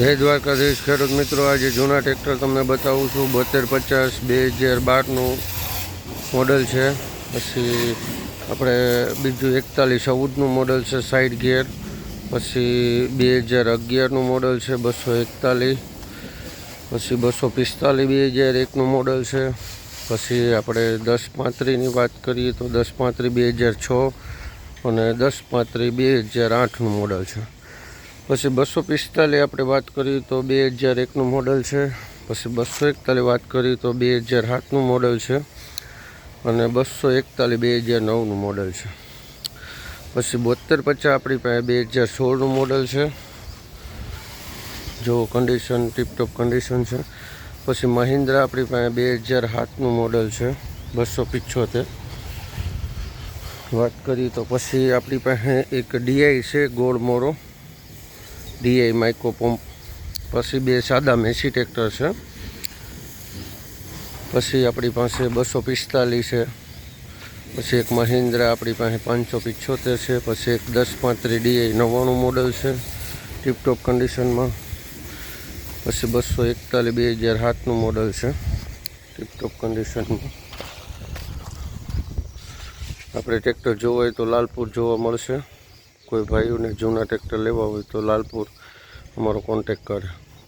જય દ્વારકાધીશ, ખેડૂત મિત્રો. આજે જૂના ટ્રેક્ટર તમને બતાવું છું. બોતેર પચાસ, બે હજાર બારનું મોડલ છે. પછી આપણે બીજું એકતાલીસ, ચૌદનું મોડલ છે સાઈડ ગિયર. પછી બે હજાર અગિયારનું મોડલ છે, બસો એકતાલીસ. પછી બસો પિસ્તાલીસ, બે હજાર એકનું મોડલ છે. પછી આપણે દસ પાંત્રીની વાત કરીએ તો દસ પાંત્રીસ, બે હજાર છ અને દસ પાંત્રીસ, બે હજાર આઠનું મોડલ છે. પછી બસો પિસ્તાલીસ આપણે વાત કરીએ તો બે હજાર એકનું મોડલ છે. પછી બસો એકતાલીસ વાત કરીએ તો બે હજાર સાતનું મોડલ છે. અને બસો એકતાલીસ બે હજાર નવનું મોડલ છે. પછી બોતેર પચાસ આપણી પાસે બે હજાર સોળનું મોડલ છે. જો કન્ડિશન ટીપટોપ કન્ડિશન છે. પછી મહિન્દ્રા આપણી પાસે બે હજાર સાતનું મોડલ છે. બસો પિચ્છોતેર વાત કરીએ તો પછી આપણી પાસે એક ડીઆઈ છે, ગોળ મોરો. ડીઆઈ માઇક્રો પંપ પછી બે સાદા મેસી ટ્રેક્ટર છે. પછી આપણી પાસે બસો પિસ્તાલીસ છે. પછી એક મહિન્દ્રા આપણી પાસે પાંચસો પિચ્છોતેર છે. પછી એક દસ પાંત્રીસ ડીઆઈ નવ્વાણું મોડલ છે. ટીપટોપ કન્ડિશનમાં પછી બસો એકતાલીસ બે હજાર સાતનું મોડલ છે. ટીપટોપ કન્ડિશનમાં આપણે ટ્રેક્ટર જોવું હોય તો લાલપુર જોવા મળશે. કોઈ ભાઈઓને જૂના ટ્રેક્ટર લેવા હોય તો લાલપુર અમારો કોન્ટેક કરે.